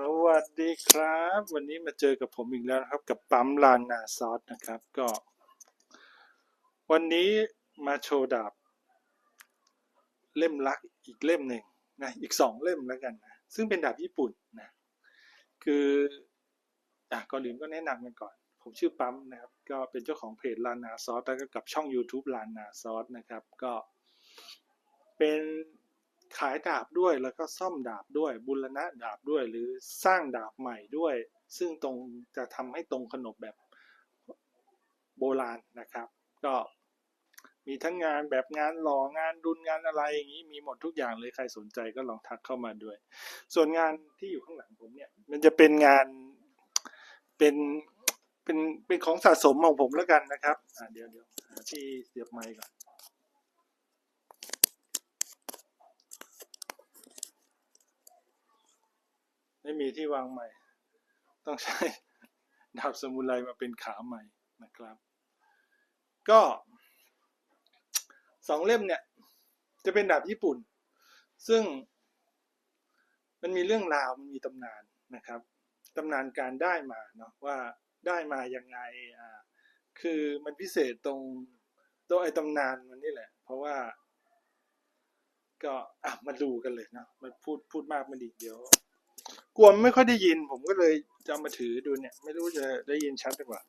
สวัสดีครับ วันนี้มาเจอกับผมอีกแล้วนะครับ กับปั๊มลานนาซอสนะครับก็ วันนี้มาโชว์ดาบ เล่มลักอีกเล่มหนึ่งนะอีกสองเล่มแล้วกันนะซึ่งเป็นดาบญี่ปุ่นนะคืออะก่อนอื่นก็แนะนำกันก่อน ผมชื่อปั๊มนะครับ ก็เป็นเจ้าของเพจลานนาซอสแล้วก็กับช่อง YouTube ลานนาซอสนะครับ ก็เป็น ขายดาบด้วยแล้วก็ซ่อมดาบด้วยบุรณะดาบด้วยหรือสร้างดาบใหม่ด้วย ซึ่งตรงจะทำให้ตรงขนบแบบโบราณนะครับ ก็มีทั้งงานแบบงานหล่องานดุนงานอะไรอย่างนี้มีหมดทุกอย่างเลยใครสนใจก็ลองทักเข้ามาด้วย ส่วนงานที่อยู่ข้างหลังผมเนี่ย มันจะเป็นงานเป็นเป็นเป็นของสะสมของผมแล้วกันนะครับอ่าเดี๋ยวเดี๋ยวที่เสียบไมค์ก่อน ไม่มีที่วางใหม่ ต้องใช้ดาบสมุไรมาเป็นขาใหม่นะครับ ก็สองเล่มเนี่ย จะเป็นดาบญี่ปุ่น ซึ่งมันมีเรื่องราวมันมีตำนานนะครับตำนานการได้มาเนาะว่าได้มายังไงอ่าคือมันพิเศษตรงตรงไอ้ตำนานมันนี่แหละ เพราะว่า ก็อะมาดูกันเลยเนาะมันพูดพูดมากไม่ดีเดี๋ยว กลัวไม่ค่อยได้ยิน ผมก็เลยจะมาถือดูเนี่ย ไม่รู้จะได้ยินชัดหรือเปล่า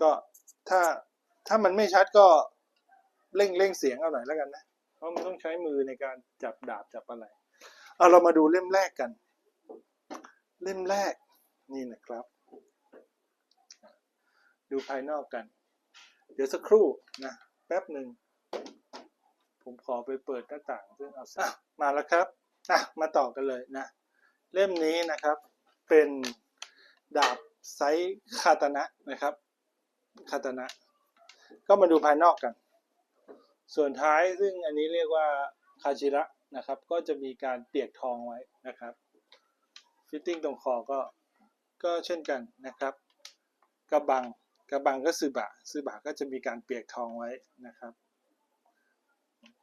ก็ถ้าถ้ามันไม่ชัดก็เร่งเร่งเสียงเอาหน่อยแล้วกันนะเพราะมันต้องใช้มือในการจับดาบจับอะไรเอาเรามาดูเล่มแรกกัน เล่มแรกนี่นะครับ ดูภายนอกกัน เดี๋ยวสักครู่นะแป๊บหนึ่งผมขอไปเปิดหน้าต่างซึ่งเอาอะมาแล้วครับอะมาต่อกันเลยนะ เล่มนี้นะครับเป็นดาบไซส์คาตนะนะครับคาตนะ ก็มาดูภายนอกกัน ส่วนท้ายซึ่งอันนี้เรียกว่าคาชิระนะครับ ก็จะมีการเปียกทองไว้นะครับฟิตติ้งตรงคอก็ก็เช่นกันนะครับกระบังกระบังก็ซือบะซือบะก็จะมีการเปียกทองไว้นะครับ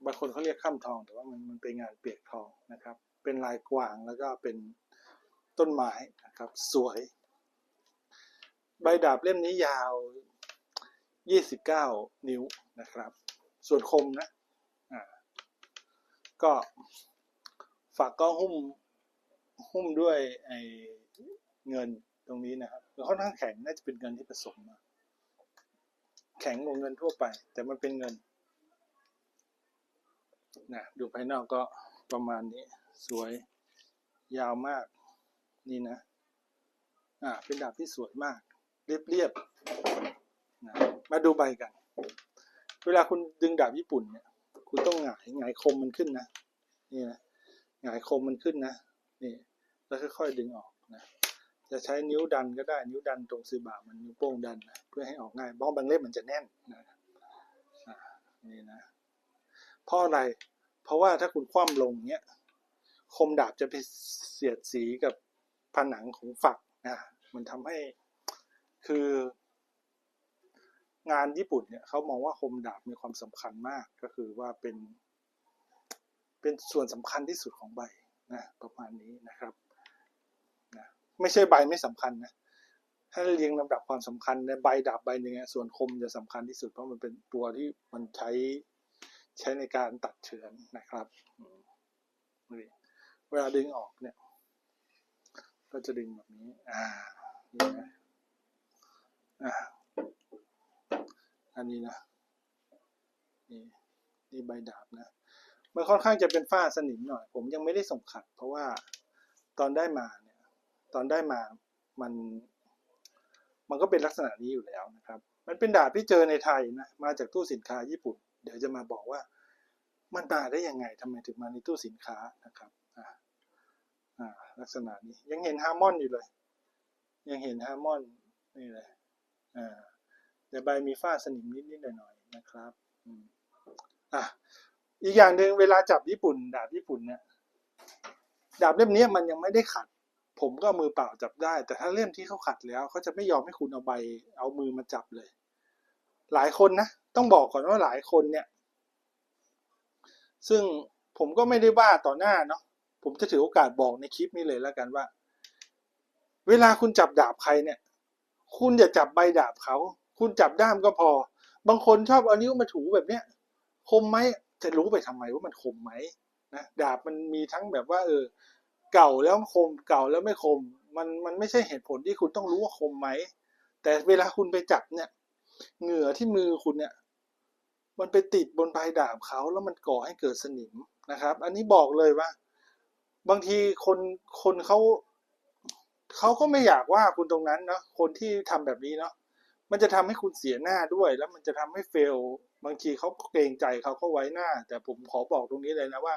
างคนเขาเรียกข้ามทอง แต่ว่ามันมันเป็นงานเปียกทองนะครับ เป็นลายกวางแล้วก็เป็นต้นไม้นะครับ สวย ใบดาบเล่มนี้ยาว 29 นิ้วนะครับ ส่วนคมนะอ่าก็ฝากก็หุ้มหุ้มด้วยไอเงินตรงนี้นะครับค่อนข้างแข็งน่าจะเป็นเงินที่ผสมมาแข็งกว่าเงินทั่วไป แต่มันเป็นเงิน นะดูภายนอกก็ประมาณนี้สวยยาวมากนี่นะอ่าเป็นดาบที่สวยมาก เรียบๆนะมาดูใบกัน เวลาคุณดึงดาบญี่ปุ่นเนี่ย คุณต้องหงายหงายคมมันขึ้นนะนี่นะหงายคมมันขึ้นนะนี่แล้วค่อยๆดึงออกนะจะใช้นิ้วดันก็ได้นิ้วดันตรงซือบามันนิ้วโป้งดันนะเพื่อให้ออกง่ายบ้องบางเล่มมันจะแน่นนะนี่นะ เพราะอะไร เพราะว่าถ้าคุณคว่ำลงเนี้ย คมดาบจะไปเสียดสีกับผนังของฝักนะมันทำให้คืองานญี่ปุ่นเนี่ยเขามองว่าคมดาบมีความสำคัญมากก็คือว่าเป็น เป็นส่วนสำคัญที่สุดของใบนะประมาณนี้นะครับนะไม่ใช่ใบไม่สำคัญนะถ้าเรียงลำดับความสำคัญในใบดาบใบหนึ่งส่วนคมจะสำคัญที่สุดเพราะมันเป็นตัวที่มันใช้ ใช้ในการตัดเฉือนนะครับ เวลาดึงออกเนี่ย ก็จะดึงแบบนี้ อ่าอ่าอันนี้นะ นี่นี่ใบดาบนะ มันค่อนข้างจะเป็นฝ้าสนิมหน่อย ผมยังไม่ได้ส่งขัด เพราะว่าตอนได้มาเนี่ย ตอนได้มามันมันก็เป็นลักษณะนี้อยู่แล้วนะครับ มันเป็นดาบที่เจอในไทยนะ มาจากตู้สินค้าญี่ปุ่น เดี๋ยวจะมาบอกว่ามันมาได้ยังไงทำไมถึงมาในตู้สินค้านะครับอ่าลักษณะนี้ยังเห็นฮาร์มอนอยู่เลย ยังเห็นฮาร์มอนนี่เลยอ่าแต่ใบมีฝ้าสนิมนิดๆหน่อยๆนะครับอะอีกอย่างหนึ่งเวลาจับญี่ปุ่น ดาบญี่ปุ่นเนี่ยดาบเล่มนี้มันยังไม่ได้ขัด ผมก็มือเปล่าจับได้ แต่ถ้าเล่มที่เขาขัดแล้วเขาจะไม่ยอมให้คุณเอาใบเอามือมาจับเลย หลายคนนะ ต้องบอกก่อนว่าหลายคนเนี่ย ซึ่งผมก็ไม่ได้ว่าต่อหน้าเนาะผมจะถือโอกาสบอกในคลิปนี้เลยแล้วกันว่า เวลาคุณจับดาบใครเนี่ย คุณอย่าจับใบดาบเขา คุณจับด้ามก็พอ บางคนชอบเอานิ้วมาถูแบบเนี้ย คมไหมจะรู้ไปทำไมว่ามันคมไหมนะดาบมันมีทั้งแบบว่า เออ เก่าแล้วคมเก่าแล้วไม่คม มันมันไม่ใช่เหตุผลที่คุณต้องรู้ว่าคมไหมแต่เวลาคุณไปจับเนี่ย เหงื่อที่มือคุณเนี่ย มันไปติดบนปลายดาบเขาแล้วมันก่อให้เกิดสนิมนะครับ อันนี้บอกเลยว่า บางทีคนคนเขาเขาก็ไม่อยากว่าคุณตรงนั้นเนาะคนที่ทำแบบนี้เนาะมันจะทำให้คุณเสียหน้าด้วย แล้วมันจะทำให้เฟล บางทีเขาเกรงใจเขาก็ไว้หน้า แต่ผมขอบอกตรงนี้เลยนะว่า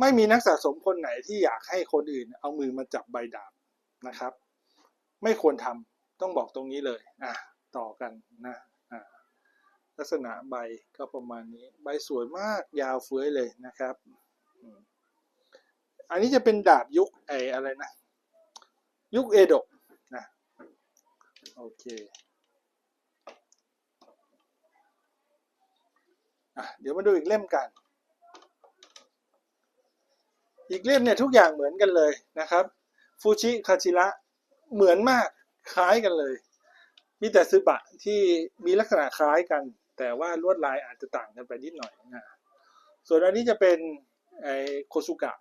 ไม่มีนักสะสมคนไหนที่อยากให้คนอื่น เอามือมาจับใบดาบนะครับ ไม่ควรทำต้องบอกตรงนี้เลย อะ ต่อกันนะ ลักษณะใบก็ประมาณนี้ ใบสวยมากยาวเฟื้อยเลยนะครับ อันนี้จะเป็นดาบยุคไออะไรนะ ยุคเอโดะนะโอเคเดี๋ยวมาดูอีกเล่มกัน อีกเล่มเนี่ยทุกอย่างเหมือนกันเลยนะครับ ฟูชิคาชิระเหมือนมากคล้ายกันเลย มีแต่ซึบะที่มีลักษณะคล้ายกัน แต่ว่าลวดลายอาจจะต่างกันไปนิดหน่อยนะส่วนอันนี้จะเป็นไอโคซุกะ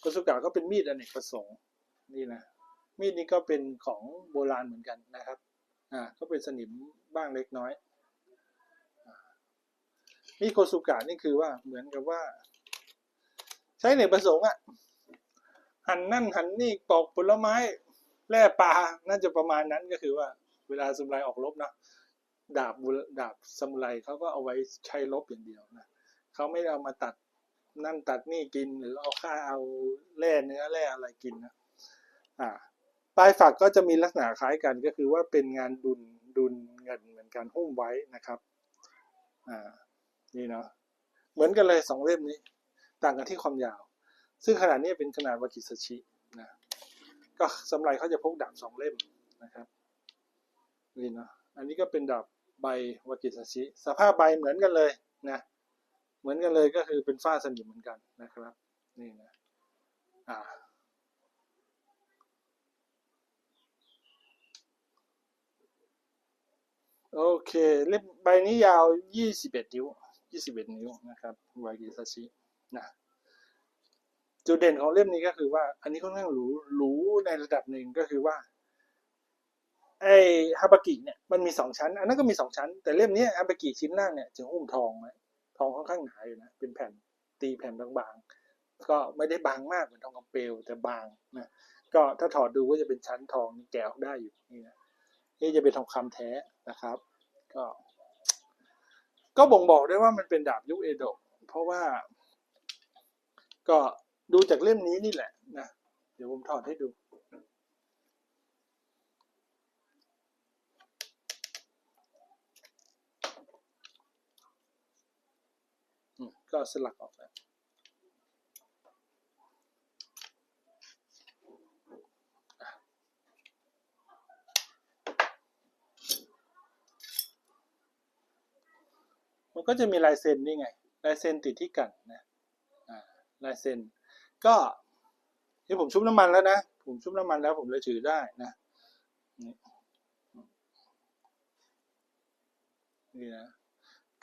โคซุกะก็เป็นมีดอเนกประสงค์นี่นะมีดนี้ก็เป็นของโบราณเหมือนกันนะครับอ่าก็เป็นสนิมบ้างเล็กน้อยมีโคซุกะนี่คือว่าเหมือนกับว่า ใช้อเนกประสงค์อะหั่นนั่นหั่นนี่ปอกผลไม้แล่ปลาน่าจะประมาณนั้นก็คือว่า เวลาสุมไรออกรบนะ ดาบบุดาบสมุไรเขาก็เอาไว้ใช้รบอย่างเดียวนะเขาไม่ไดเอามาตัดนั่นตัดนี่กินหรือเอาค่าเอาแร่เนื้อแร่อะไรกินนะอ่าปลายฝักก็จะมีลักษณะคล้ายกันก็คือว่าเป็นงานดุลดุลเงินเหมือนกันหุ้มไว้นะครับอ่านี่เนาะเหมือนกันเลยสองเล่มนี้ ต่างกันที่ความยาว ซึ่งขนาดนี้เป็นขนาดวากิสชินะก็สำไรเขาจะพกดาบสองเล่มนะครับนี่เนาะอันนี้ก็เป็นดาบ ใบวากิสชิสภาพใบเหมือนกันเลยนะเหมือนกันเลยก็คือเป็นฝ้าสนิมเหมือนกันนะครับนี่นะอ่าโอเคเล่มใบนี้ยาว 21 นิ้ว 21 นิ้วนะครับวากิซาชินะจุดเด่นของเล่มนี้ก็คือว่า อันนี้ค่อนข้างหรูหรูในระดับหนึ่งก็คือว่า ไอฮาบากิเนี่ยมันมีสองชั้น อันนั้นก็มีสองชั้น แต่เล่มนี้ฮาบากิชิ้นล่างเนี่ยจะหุ้มทองไว้ทองค่อนข้างหนาอยู่นะเป็นแผ่นตีแผ่นบางๆ ก็ไม่ได้บางมากเหมือนทองคำเปลวแต่บางนะก็ถ้าถอดดูก็จะเป็นชั้นทองแกะออกได้อยู่นี่นะนี่จะเป็นทองคำแท้นะครับ ก็ ก็บ่งบอกได้ว่ามันเป็นดาบยุคเอโดะเพราะว่า ก็ดูจากเล่มนี้นี่แหละนะเดี๋ยวผมถอดให้ดู อืม ก็สลักออกแล้วมันก็จะมีลายเซ็นนี่ไง ลายเซ็นติดที่กันนะลายเซ็นก็ที่ผมชุบน้ำมันแล้วนะ ผมชุบน้ำมันแล้วผมเลยถือได้นะนี่นะ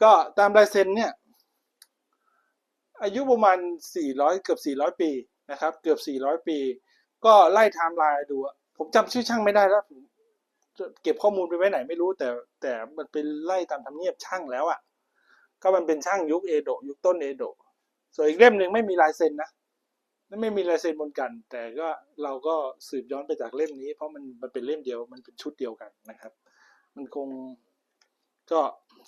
ก็ตามลายเซ็นเนี่ย อายุประมาณ 400 เกือบ 400 ปีนะครับ เกือบ 400 ปี ก็ไล่ไทม์ไลน์ดู ผมจำชื่อช่างไม่ได้แล้วผมเก็บข้อมูลไปไว้ไหนไม่รู้ แต่แต่มันเป็นไล่ตามทำเนียบช่างแล้วอะก็มันเป็นช่างยุคเอโดะยุคต้นเอโดะส่วนอีกเล่มหนึ่งไม่มีลายเซ็นนะไม่มีลายเซ็นบนกัน แต่ก็เราก็สืบย้อนไปจากเล่มนี้ เพราะมันมันเป็นเล่มเดียว มันเป็นชุดเดียวกันนะครับ มันคงก็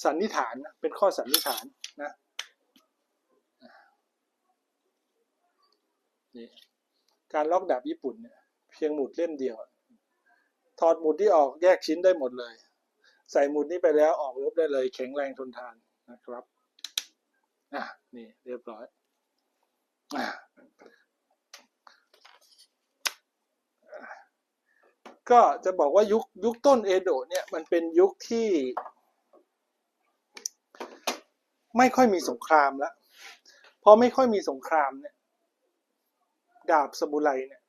สันนิษฐานนะเป็นข้อสันนิษฐานนะ นี่การล็อกดาบญี่ปุ่นเนี่ยเพียงหมุดเล่มเดียว ถอดหมุดที่ออกแยกชิ้นได้หมดเลย ใส่หมุดนี้ไปแล้วออกรบได้เลย แข็งแรงทนทานนะครับอะนี่เรียบร้อยอะก็จะบอกว่ายุคยุคต้นเอโดะเนี่ยมันเป็นยุคที่ไม่ค่อยมีสงครามแล้วพอไม่ค่อยมีสงครามเนี่ย ดาบสมุไรเนี่ย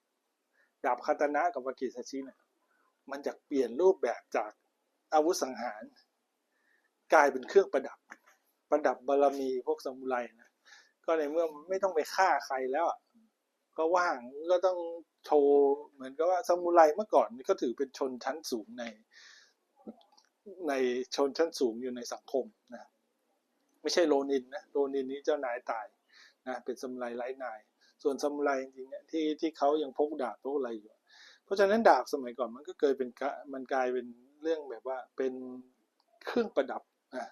ดาบคาตานะกับวากิซาชิเนี่ย มันจะเปลี่ยนรูปแบบจากอาวุธสังหาร กลายเป็นเครื่องประดับ ประดับบารมีพวกซามูไรนะก็ในเมื่อไม่ต้องไปฆ่าใครแล้วอะก็ว่างก็ต้องโชว์เหมือนกับว่าซามูไรเมื่อก่อนนี่ก็ถือเป็นชนชั้นสูงในในชนชั้นสูงอยู่ในสังคมนะไม่ใช่โรนินนะโรนินนี้เจ้านายตายนะเป็นซามูไรไร้นาย ส่วนซามูไรจริงๆเนี่ยที่ที่เขายังพกดาบพกอะไรอยู่ เพราะฉะนั้นดาบสมัยก่อนมันก็เคยเป็นมันกลายเป็นเรื่องแบบว่าเป็นเครื่องประดับอะ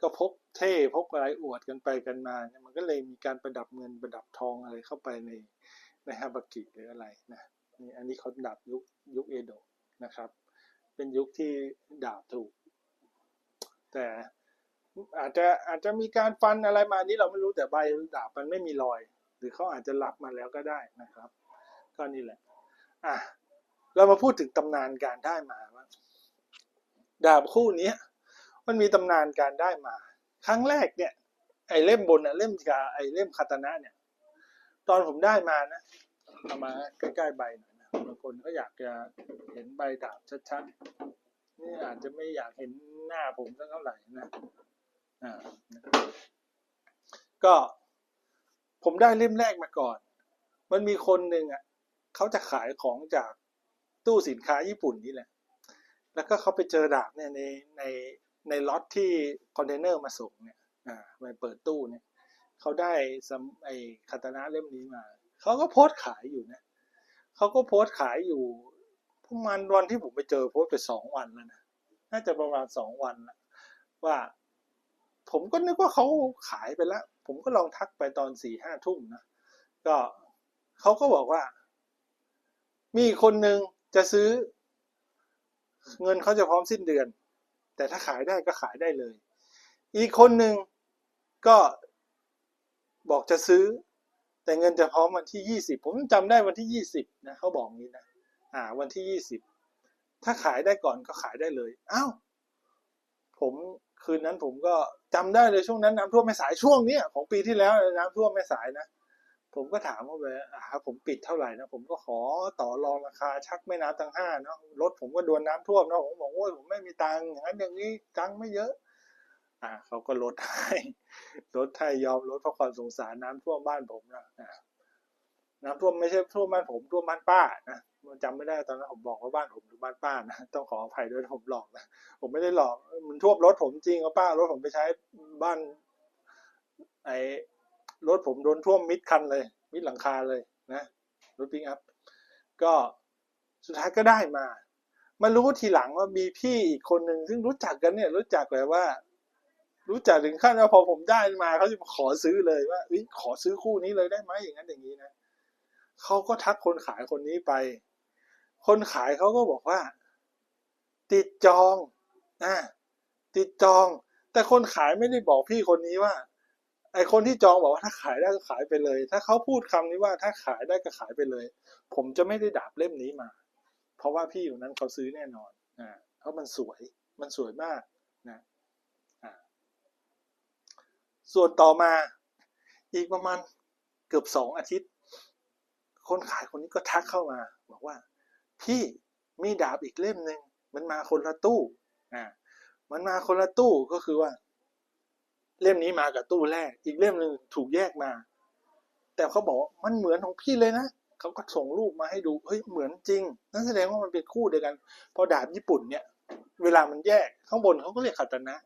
ก็พกเท่พกอะไรอวดกันไปกันมาเนี่ยมันก็เลยมีการประดับเงินประดับทองอะไรเข้าไปในในฮาบากิหรืออะไรนะนี่อันนี้เขาดาบยุคยุคเอโดะนะครับ เป็นยุคที่ดาบถูก แต่อาจจะอาจจะมีการฟันอะไรมาอันนี้เราไม่รู้แต่ใบดาบมันไม่มีรอย หรือเขาอาจจะรับมาแล้วก็ได้นะครับ ก็นี่แหละอะเรามาพูดถึงตำนานการได้มาว่าดาบคู่นี้มันมีตำนานการได้มา ครั้งแรกเนี่ย ไอ้เล่มบนอะเล่มกาไอ้เล่มคาตานะเนี่ย ตอนผมได้มานะเอามาใกล้ๆใบหน่อยนะบางคนก็อยากจะเห็นใบดาบชัดๆนี่อาจจะไม่อยากเห็นหน้าผมสักเท่าไหร่นะอ่าก็ ผมได้เล่มแรกมาก่อน มันมีคนหนึ่งอะเขาจะขายของจากตู้สินค้าญี่ปุ่นนี่แหละ แล้วก็เขาไปเจอดาบเนี่ยในในในล็อตที่คอนเทนเนอร์มาส่งเนี่ย อ่าไปเปิดตู้เนี่ยเขาได้ไอคาตานะเล่มนี้มา เขาก็โพสต์ขายอยู่นะเขาก็โพสต์ขายอยู่ประมาณวันที่ผมไปเจอโพสต์ไปสองวันแล้วนะ น่าจะประมาณสองวันละว่า ผมก็นึกว่าเขาขายไปแล้ว ผมก็ลองทักไปตอนสี่ห้าทุ่มนะก็เขาก็บอกว่า มีคนหนึ่งจะซื้อ เงินเขาจะพร้อมสิ้นเดือน แต่ถ้าขายได้ก็ขายได้เลย อีกคนหนึ่งก็บอกจะซื้อ แต่เงินจะพร้อมวันที่ยี่สิบผมจำได้วันที่ยี่สิบนะเขาบอกงี้นะอ่า วันที่ยี่สิบถ้าขายได้ก่อนก็ขายได้เลย อ้าวผม คืนนั้นผมก็จำได้เลยช่วงนั้นน้ำท่วมไม่สายช่วงเนี้ยของปีที่แล้วน้ำท่วมไม่สายนะผมก็ถามเขาไปอ่าผมปิดเท่าไหร่นะผมก็ขอต่อรองราคาชักไม่น้ำตั้งห้าเนาะรถผมก็โดนน้ำท่วมเนาะผมบอกโอ้ยผมไม่มีตังค์อย่างนั้นอย่างนี้ตังค์ไม่เยอะ อ่าเขาก็ลดให้ลดให้ยอมลดเพราะความสงสารน้ำท่วมบ้านผมนะน้ำท่วมไม่ใช่ท่วมบ้านผมท่วมบ้านป้านะ มันจำไม่ได้ตอนนั้นผมบอกว่าบ้านผมหรือบ้านป้านะต้องขออภัยด้วยผมหลอกนะผมไม่ได้หลอกมันท่วมรถผมจริงเอาป้ารถผมไปใช้บ้าน ไอ้รถผมโดนท่วมมิดคันเลย มิดหลังคาเลยนะรถปิกอัพก็สุดท้ายก็ได้มามารู้ทีหลังว่ามีพี่อีกคนหนึ่งซึ่งรู้จักกันเนี่ย รู้จักแบบว่า รู้จักถึงขั้นว่าพอผมได้มาเขาจะขอซื้อเลยว่าขอซื้อคู่นี้เลยได้ไหมอย่างนั้นอย่างนี้นะเขาก็ทักคนขายคนนี้ไป คนขายเขาก็บอกว่า ติดจองอ่าติดจอง แต่คนขายไม่ได้บอกพี่คนนี้ว่า ไอคนที่จองบอกว่าถ้าขายได้ก็ขายไปเลย ถ้าเขาพูดคำนี้ว่าถ้าขายได้ก็ขายไปเลย ผมจะไม่ได้ดาบเล่มนี้มา เพราะว่าพี่อยู่นั้นเขาซื้อแน่นอนอ่าเพราะมันสวยมันสวยมากนะอ่าส่วนต่อมาอีกประมาณเกือบสองอาทิตย์ คนขายคนนี้ก็ทักเข้ามา บอกว่า พี่มีดาบอีกเล่มหนึ่งมันมาคนละตู้อ่ามันมาคนละตู้ก็คือว่า เล่มนี้มากับตู้แรก อีกเล่มหนึ่งถูกแยกมา แต่เขาบอกมันเหมือนของพี่เลยนะเขาก็ส่งรูปมาให้ดูเฮ้ยเหมือนจริง นั่นแสดงว่ามันเป็นคู่เดียวกัน พอดาบญี่ปุ่นเนี่ย เวลามันแยกข้างบนเขาก็เรียกคาตนะ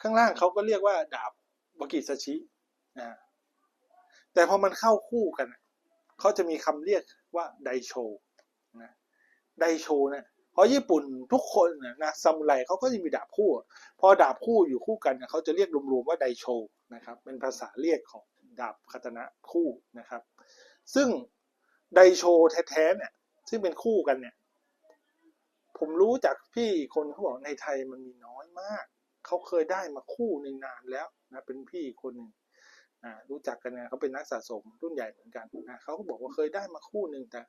ข้างล่างเขาก็เรียกว่า ดาบบากิซาชิอ่าแต่พอมันเข้าคู่กันเขาจะมีคำเรียกว่าไดโช ไดโชเนี่ยเพราะญี่ปุ่นทุกคนนะซามูไรเขาก็จะมีดาบคู่ พอดาบคู่อยู่คู่กันเขาจะเรียกรวมๆว่าไดโชนะครับเป็นภาษาเรียกของดาบคาตนะคู่นะครับ ซึ่งไดโชแท้ๆเนี่ยซึ่งเป็นคู่กันเนี่ย ผมรู้จากพี่คนเขาบอกในไทยมันมีน้อยมาก เขาเคยได้มาคู่หนึ่งนานแล้วนะเป็นพี่คนหนึ่งอ่ารู้จักกันนะเขาเป็นนักสะสมรุ่นใหญ่เหมือนกันนะเขาก็บอกว่าเคยได้มาคู่หนึ่งแต่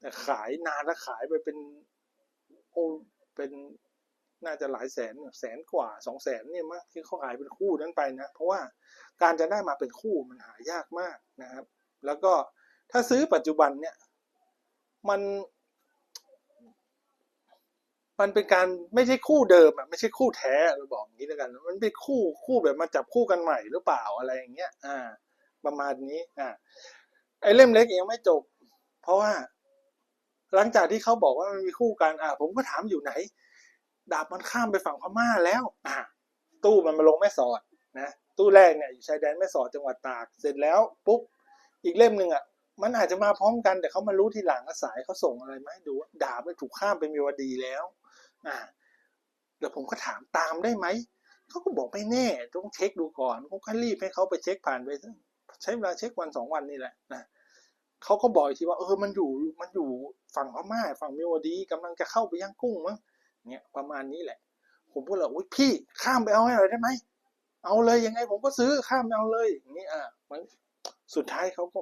แต่ขายนานแล้วขายไปเป็นโอ้เป็นน่าจะหลายแสนแสนกว่าสองแสนเนี่ยมากที่เขาขายเป็นคู่นั้นไปนะเพราะว่าการจะได้มาเป็นคู่มันหายากมากนะครับ แล้วก็ถ้าซื้อปัจจุบันเนี่ยมัน มันเป็นการไม่ใช่คู่เดิมอะไม่ใช่คู่แท้เราบอกอย่างนี้แล้วกัน มันเป็นคู่คู่แบบมาจับคู่กันใหม่หรือเปล่าอะไรอย่างเงี้ย อ่า ประมาณนี้ อ่าไอเล่มเล็กยังไม่จบ เพราะว่า หลังจากที่เขาบอกว่ามันมีคู่กันอ่าผมก็ถามอยู่ไหน ดาบมันข้ามไปฝั่งพม่าแล้วอ่าตู้มันมาลงแม่สอดนะตู้แรกเนี่ยอยู่ชายแดนแม่สอดจังหวัดตาก เสร็จแล้วปุ๊บอีกเล่มหนึ่งอะมันอาจจะมาพร้อมกันแต่เขามารู้ทีหลังว่าสายเขาส่งอะไรมาให้ดูดาบมันถูกข้ามไปมีวดีแล้ว อ่าแล้วผมก็ถามตามได้ไหมเขาก็บอกไม่แน่ต้องเช็คดูก่อนผมก็รีบให้เขาไปเช็คผ่านไปใช้เวลาเช็ควันสองวันนี่แหละนะ เขาก็บอกอีกทีว่าเออมันอยู่มันอยู่ฝั่งพม่าฝั่งมิวดีกำลังจะเข้าไปย่างกุ้งมั้งเนี่ยประมาณนี้แหละ ผมก็เลยอุ้ยพี่ข้ามไปเอาให้หน่อยได้ไหมเอาเลยยังไงผมก็ซื้อข้ามไปเอาเลยอย่างนี้อะมันสุดท้ายเขาก็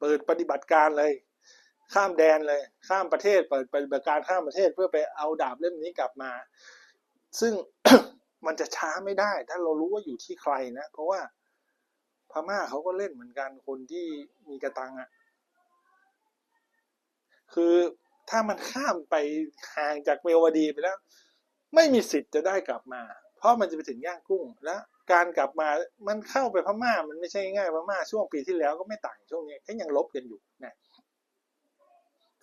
เปิดปฏิบัติการเลย ข้ามแดนเลย ข้ามประเทศเปิดปฏิบัติการข้ามประเทศเพื่อไปเอาดาบเล่มนี้กลับมา ซึ่งมันจะช้าไม่ได้ ถ้าเรารู้ว่าอยู่ที่ใครนะ เพราะว่า พม่าเขาก็เล่นเหมือนกันคนที่มีกระตังอะ่ะ คือถ้ามันข้ามไปห่างจากเมวดีไปแล้ว ไม่มีสิทธิ์จะได้กลับมา เพราะมันจะไปถึงย่างกุ้ง และการกลับมามันเข้าไปพม่ามันไม่ใช่ง่ายพม่าช่วงปีที่แล้วก็ไม่ต่างช่วงนี้ก็ยังลบกันอยู่นะ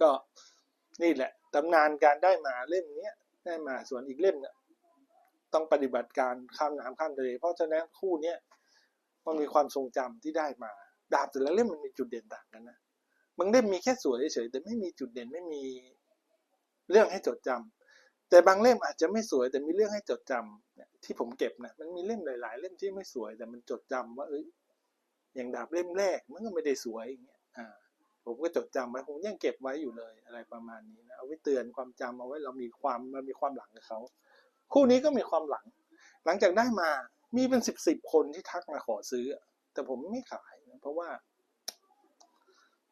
ก็นี่แหละตำนานการได้มาเล่มเนี้ยได้มาส่วนอีกเล่มเนี่ยต้องปฏิบัติการข้ามน้ำข้ามทะเลเพราะฉะนั้นคู่เนี้ย มันมีความทรงจำที่ได้มา ดาบแต่ละเล่มมันมีจุดเด่นต่างกันนะบางเล่มมีแค่สวยเฉยแต่ไม่มีจุดเด่นไม่มีเรื่องให้จดจำแต่บางเล่มอาจจะไม่สวยแต่มีเรื่องให้จดจำเนี่ยที่ผมเก็บนะมันมีเล่มหลาย ๆ เล่มที่ไม่สวย แต่มันจดจำว่าเอ้ยอย่างดาบเล่มแรกมันก็ไม่ได้สวยอย่างเงี้ยอ่าผมก็จดจำไว้ผมยังเก็บไว้อยู่เลยอะไรประมาณนี้นะเอาไว้เตือนความจำเอาไว้เรามีความมันมีความหลังกับเขาคู่นี้ก็มีความหลัง หลังจากได้มา มีเป็นสิบสิบคนที่ทักมาขอซื้อ แต่ผมไม่ขายนะเพราะว่า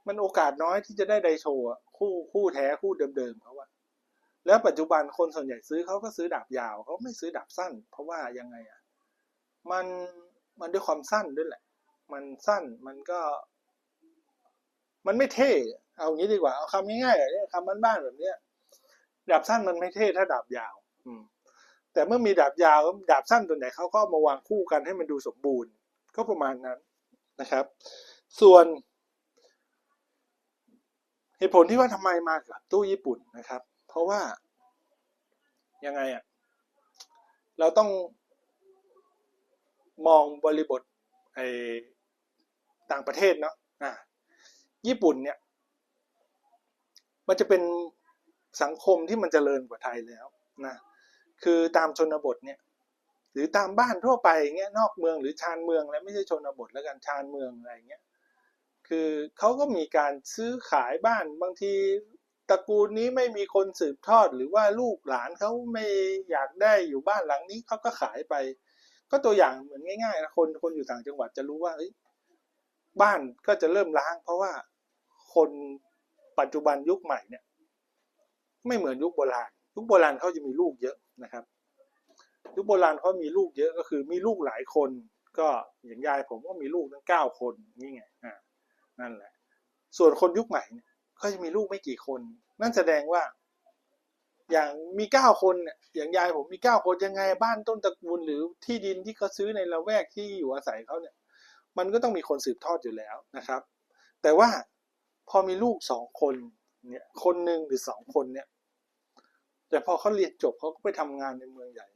มันโอกาสน้อยที่จะได้ไดโชคู่คู่แท้คู่เดิมๆเขาว่าแล้วปัจจุบันคนส่วนใหญ่ซื้อเขาก็ซื้อดาบยาวเขาไม่ซื้อดาบสั้น เพราะว่ายังไงอะมันมันด้วยความสั้นด้วยแหละ มันสั้นมันก็ มันไม่เท่เอางี้ดีกว่าเอาคำง่ายๆแบบนี้คำบ้านๆแบบเนี้ยดาบสั้นมันไม่เท่ถ้าดาบยาว อืม แต่เมื่อมีดาบยาวดาบสั้นตัวไหนเขาก็มาวางคู่กันให้มันดูสมบูรณ์ ก็ประมาณนั้นนะครับ ส่วน เหตุผลที่ว่าทำไมมากับตู้ญี่ปุ่นนะครับ เพราะว่ายังไงอะเราต้องมองบริบทไอต่างประเทศเนาะอ่าญี่ปุ่นเนี่ย มันจะเป็นสังคมที่มันจเจริญกว่าไทยแล้วนะ คือตามชนบทเนี่ยหรือตามบ้านทั่วไปเงี้ยนอกเมืองหรือชานเมืองแล้วไม่ใช่ชนบทแล้วกันชานเมืองอะไรเงี้ยคือเขาก็มีการซื้อขายบ้านบางทีตระกูลนี้ไม่มีคนสืบทอด หรือว่าลูกหลานเขาไม่อยากได้อยู่บ้านหลังนี้เขาก็ขายไป ก็ตัวอย่างเหมือนง่ายๆนะคนคนอยู่ต่างจังหวัดจะรู้ว่าบ้านก็จะเริ่มล้าง เพราะว่าคนปัจจุบันยุคใหม่เนี่ย ไม่เหมือนยุคโบราณยุคโบราณเขาจะมีลูกเยอะ นะครับ ยุคโบราณเขามีลูกเยอะก็คือมีลูกหลายคน ก็อย่างยายผมก็มีลูกตั้งเก้าคนนี่ไงอ่านั่นแหละ ส่วนคนยุคใหม่เนี่ยเขาจะมีลูกไม่กี่คน นั่นแสดงว่า อย่างมีเก้าคนเนี่ยอย่างยายผมมีเก้าคนยังไงบ้านต้นตระกูลหรือที่ดินที่เขาซื้อในละแวกที่อยู่อาศัยเขาเนี่ย มันก็ต้องมีคนสืบทอดอยู่แล้วนะครับ แต่ว่าพอมีลูกสองคนเนี่ยคนหนึ่งหรือสองคนเนี่ย แต่พอเขาเรียนจบเขาก็ไปทำงานในเมืองใหญ่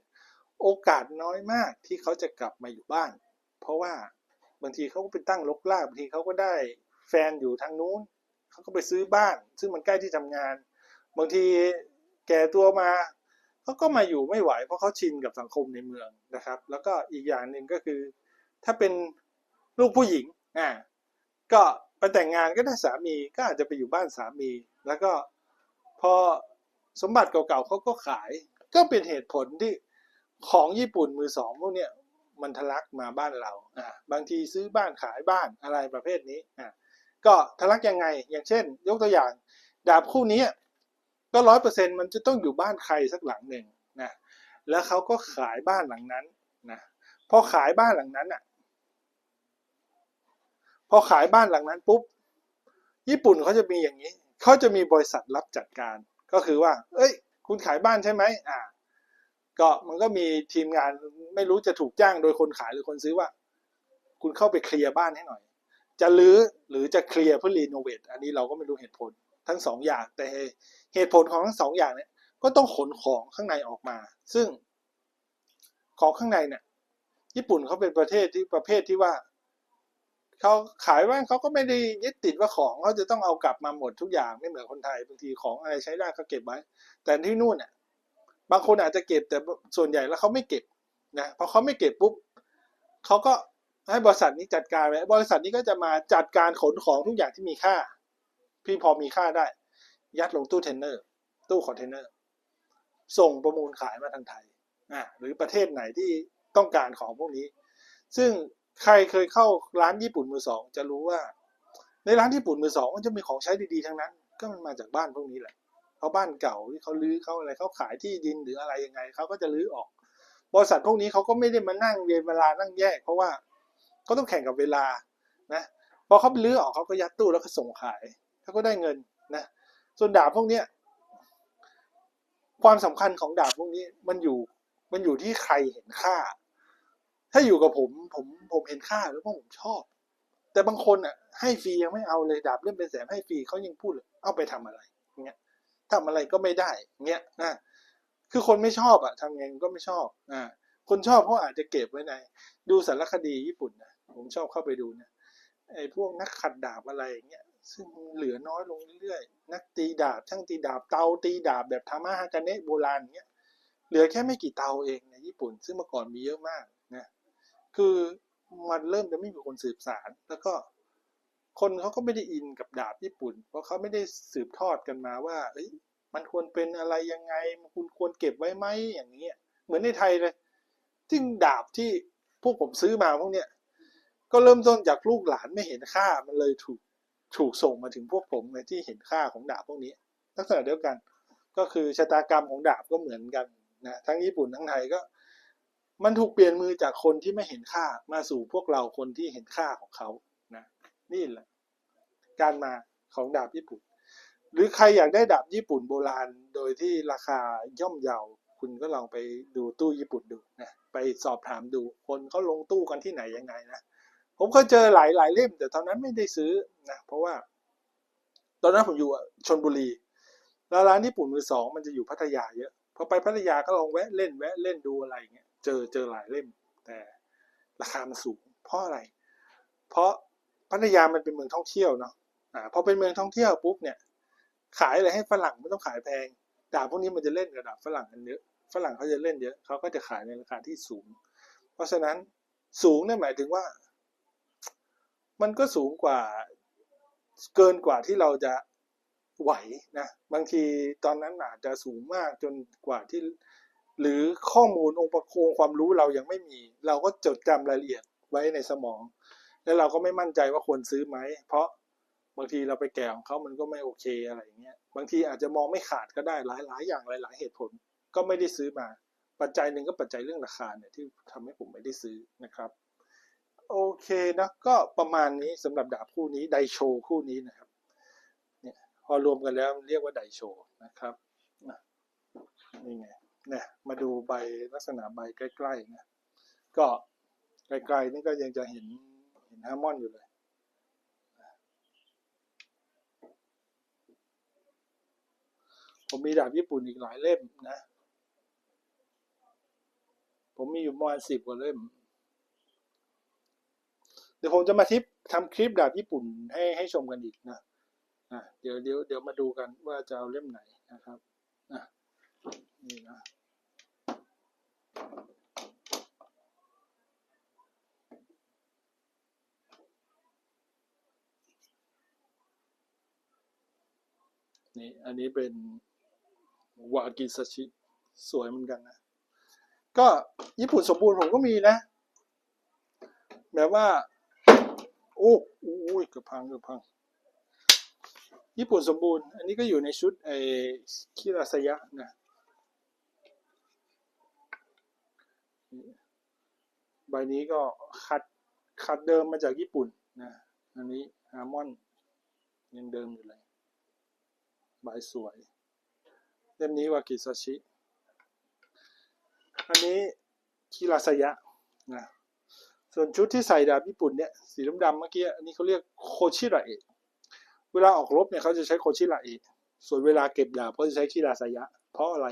โอกาสน้อยมากที่เขาจะกลับมาอยู่บ้าน เพราะว่าบางทีเขาก็ไปตั้งลกลากบางทีเขาก็ได้แฟนอยู่ทางนู้นเขาก็ไปซื้อบ้าน ซึ่งมันใกล้ที่ทำงาน บางทีแก่ตัวมาเขาก็มาอยู่ไม่ไหว เพราะเขาชินกับสังคมในเมืองนะครับ แล้วก็อีกอย่างหนึ่งก็คือ ถ้าเป็นลูกผู้หญิงอ่าก็ไปแต่งงานก็ได้สามีก็อาจจะไปอยู่บ้านสามี แล้วก็พอ สมบัติเก่าๆเขาก็ขาย ก็เป็นเหตุผลที่ของญี่ปุ่นมือสองพวกเนี้ยมันทะลักมาบ้านเราอ่าบางทีซื้อบ้านขายบ้านอะไรประเภทนี้อ่าก็ทะลักยังไง อย่างเช่น ยกตัวอย่าง ดาบคู่นี้ก็ร้อยเปอร์เซ็นมันจะต้องอยู่บ้านใครสักหลังหนึ่งนะแล้วเขาก็ขายบ้านหลังนั้นนะพอขายบ้านหลังนั้นอะพอขายบ้านหลังนั้นปุ๊บญี่ปุ่นเขาจะมีอย่างนี้เขาจะมีบริษัทรับจัดการ ก็คือว่า เอ้ย คุณขายบ้านใช่ไหมอ่า ก็มันก็มีทีมงานไม่รู้จะถูกจ้างโดยคนขายหรือคนซื้อว่า คุณเข้าไปเคลียร์บ้านให้หน่อย จะรื้อหรือจะเคลียร์เพื่อรีโนเวทอันนี้เราก็ไม่รู้เหตุผลทั้งสองอย่าง แต่เหตุผลของทั้งสองอย่างเนี่ยก็ต้องขนของข้างในออกมา ซึ่งของข้างในเนี่ยญี่ปุ่นเขาเป็นประเทศที่ประเภทที่ว่า เขาขายบ้านเขาก็ไม่ได้ยึดติดว่าของเขาจะต้องเอากลับมาหมดทุกอย่างไม่เหมือนคนไทยบางทีของอะไรใช้ได้เขาเก็บไว้ แต่ที่นู่นเนี่ยบางคนอาจจะเก็บแต่ส่วนใหญ่แล้วเขาไม่เก็บนะพอเขาไม่เก็บปุ๊บเขาก็ให้บริษัทนี้จัดการไว้บริษัทนี้ก็จะมาจัดการขนของทุกอย่างที่มีค่า พี่พอมีค่าได้ ยัดลงตู้เทนเนอร์ ตู้คอนเทนเนอร์ ส่งประมูลขายมาทางไทยอ่าหรือประเทศไหนที่ต้องการของพวกนี้ ซึ่ง ใครเคยเข้าร้านญี่ปุ่นมือสอง จะรู้ว่า ในร้านญี่ปุ่นมือสองมันจะมีของใช้ดีๆทั้งนั้น ก็มันมาจากบ้านพวกนี้แหละเขาบ้านเก่าที่เขาลื้อเขาอะไรเขาขายที่ดินหรืออะไรยังไงเขาก็จะลื้อออก บริษัทพวกนี้เขาก็ไม่ได้มานั่งเรียนเวลานั่งแยก เพราะว่าเขาต้องแข่งกับเวลานะพอเขาไปลื้อออกเขาก็ยัดตู้แล้วก็ส่งขายเขาก็ได้เงินนะส่วนดาบพวกเนี้ยความสำคัญของดาบพวกนี้มันอยู่มันอยู่ที่ใครเห็นค่า ถ้าอยู่กับผม ผมผมเห็นค่าแล้วก็ผมชอบ แต่บางคนอะ ให้ฟรียังไม่เอาเลยดาบเล่มเป็นแสนให้ฟรีเขายังพูดเลยเอาไปทำอะไรเงี้ยทำอะไรก็ไม่ได้เงี้ยนะคือคนไม่ชอบอะทำไงก็ไม่ชอบอ่าคนชอบเขาอาจจะเก็บไว้ใน ดูสารคดีญี่ปุ่นนะผมชอบเข้าไปดูนะไอ้พวกนักขัดดาบอะไรเงี้ยซึ่งเหลือน้อยลงเรื่อยๆ นักตีดาบช่างตีดาบเตาตีดาบแบบทามาฮากาเนะโบราณเงี้ยเหลือแค่ไม่กี่เตาเองในญี่ปุ่น ซึ่งเมื่อก่อนมีเยอะมาก คือมันเริ่มจะไม่มีคนสืบสาร แล้วก็คนเขาก็ไม่ได้อินกับดาบญี่ปุ่น เพราะเขาไม่ได้สืบทอดกันมาว่า เอ้ย มันควรเป็นอะไรยังไง คุณควรเก็บไว้ไหมอย่างนี้เหมือนในไทยเลยซึ่งดาบที่พวกผมซื้อมาพวกเนี้ย ก็เริ่มต้นจากลูกหลานไม่เห็นค่า มันเลยถูกถูกส่งมาถึงพวกผมในที่เห็นค่าของดาบพวกนี้ ลักษณะเดียวกัน ก็คือชะตากรรมของดาบก็เหมือนกันนะ ทั้งญี่ปุ่นทั้งไทยก็ มันถูกเปลี่ยนมือจากคนที่ไม่เห็นค่ามาสู่พวกเราคนที่เห็นค่าของเขานะนี่แหละ การมาของดาบญี่ปุ่น หรือใครอยากได้ดาบญี่ปุ่นโบราณโดยที่ราคาย่อมเยาคุณก็ลองไปดูตู้ญี่ปุ่นดูนะไปสอบถามดูคนเขาลงตู้กันที่ไหนยังไงนะผมเคยเจอหลายหลายเล่ม แต่ตอนนั้นไม่ได้ซื้อนะเพราะว่า ตอนนั้นผมอยู่ชนบุรีแล้วร้านญี่ปุ่นมือสองมันจะอยู่พัทยาเยอะพอไปพัทยาก็ลองแวะเล่นแวะเล่นดูอะไรเงี้ย เจอเจอหลายเล่ม แต่ราคามันสูง เพราะอะไร เพราะพัทยามันเป็นเมืองท่องเที่ยวเนาะอ่าพอเป็นเมืองท่องเที่ยวปุ๊บเนี่ย ขายอะไรให้ฝรั่งไม่ต้องขายแพงดาบพวกนี้มันจะเล่นกับดาบฝรั่งกันเยอะฝรั่งเขาจะเล่นเยอะเขาก็จะขายในราคาที่สูง เพราะฉะนั้นสูงนี่ยหมายถึงว่า มันก็สูงกว่าเกินกว่าที่เราจะไหวนะ บางทีตอนนั้นอาจจะสูงมากจนกว่าที่ หรือข้อมูลองค์ประโคงความรู้เรายังไม่มี เราก็จดจำรายละเอียดไว้ในสมอง แล้วเราก็ไม่มั่นใจว่าควรซื้อไหม เพราะบางทีเราไปแก่ของเขามันก็ไม่โอเคอะไรอย่างเงี้ยบางทีอาจจะมองไม่ขาดก็ได้หลายหลายอย่างหลายหลายเหตุผล ก็ไม่ได้ซื้อมา ปัจจัยหนึ่งก็ปัจจัยเรื่องราคาเนี่ยที่ทำให้ผมไม่ได้ซื้อนะครับโอเคนะก็ประมาณนี้สำหรับดาบคู่นี้ไดโชคู่นี้นะครับเนี่ยพอรวมกันแล้วเรียกว่าไดโชนะครับนี่ไง เนี่ยมาดูใบลักษณะใบใกล้ๆนะก็ไกลๆนี่ก็ยังจะเห็นเห็นฮาร์มอนอยู่เลยผมมีดาบญี่ปุ่นอีกหลายเล่มนะ ผมมีอยู่ประมาณสิบกว่าเล่ม เดี๋ยวผมจะมาทิปทำคลิปดาบญี่ปุ่นให้ให้ชมกันอีกนะะเดี๋ยวเดี๋ยวเดี๋ยวมาดูกันว่าจะเอาเล่มไหนนะครับ นี่นะนี่อันนี้เป็นวากิซาชิสวยเหมือนกันนะ ก็ญี่ปุ่นสมบูรณ์ผมก็มีนะ แบบว่า โอ้โอ้ยเกือบพังเกือบพัง ญี่ปุ่นสมบูรณ์ อันนี้ก็อยู่ในชุดไอคิราสยะนะ ใบนี้ก็คัดคัดเดิมมาจากญี่ปุ่นนะอันนี้ฮาร์มอนยังเดิมอยู่เลยใบสวย เล่มนี้วากิซาชิอันนี้คิราสยะนะส่วนชุดที่ใส่ดาบญี่ปุ่นเนี่ยสีดำๆเมื่อกี้อันนี้เขาเรียกโคชิระเอะเวลาออกรบเนี่ยเขาจะใช้โคชิระเอะส่วนเวลาเก็บดาบเขาจะใช้คิราสยะ เพราะอะไร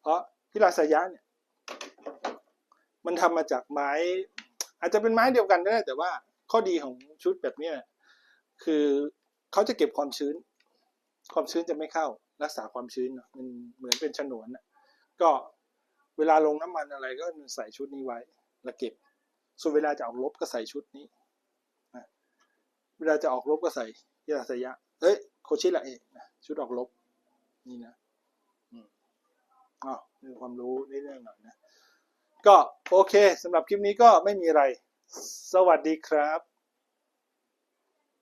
เพราะคิราสยะเนี่ย มันทำมาจากไม้ อาจจะเป็นไม้เดียวกันก็ได้ แต่ว่าข้อดีของชุดแบบเนี้ยคือเขาจะเก็บความชื้น ความชื้นจะไม่เข้า รักษาความชื้นเนอะมันเหมือนเป็นฉนวนก็เวลาลงน้ำมันอะไรก็ใส่ชุดนี้ไว้แล้วเก็บ ส่วนเวลาจะออกรบก็ใส่ชุดนี้เวลาจะออกรบก็ใส่ยาสยะเฮ้ยโคชิระเอะนะชุดออกรบนี่นะอ๋อมีความรู้นิดหน่อยนะ ก็โอเคสำหรับคลิปนี้ก็ไม่มีอะไร สวัสดีครับ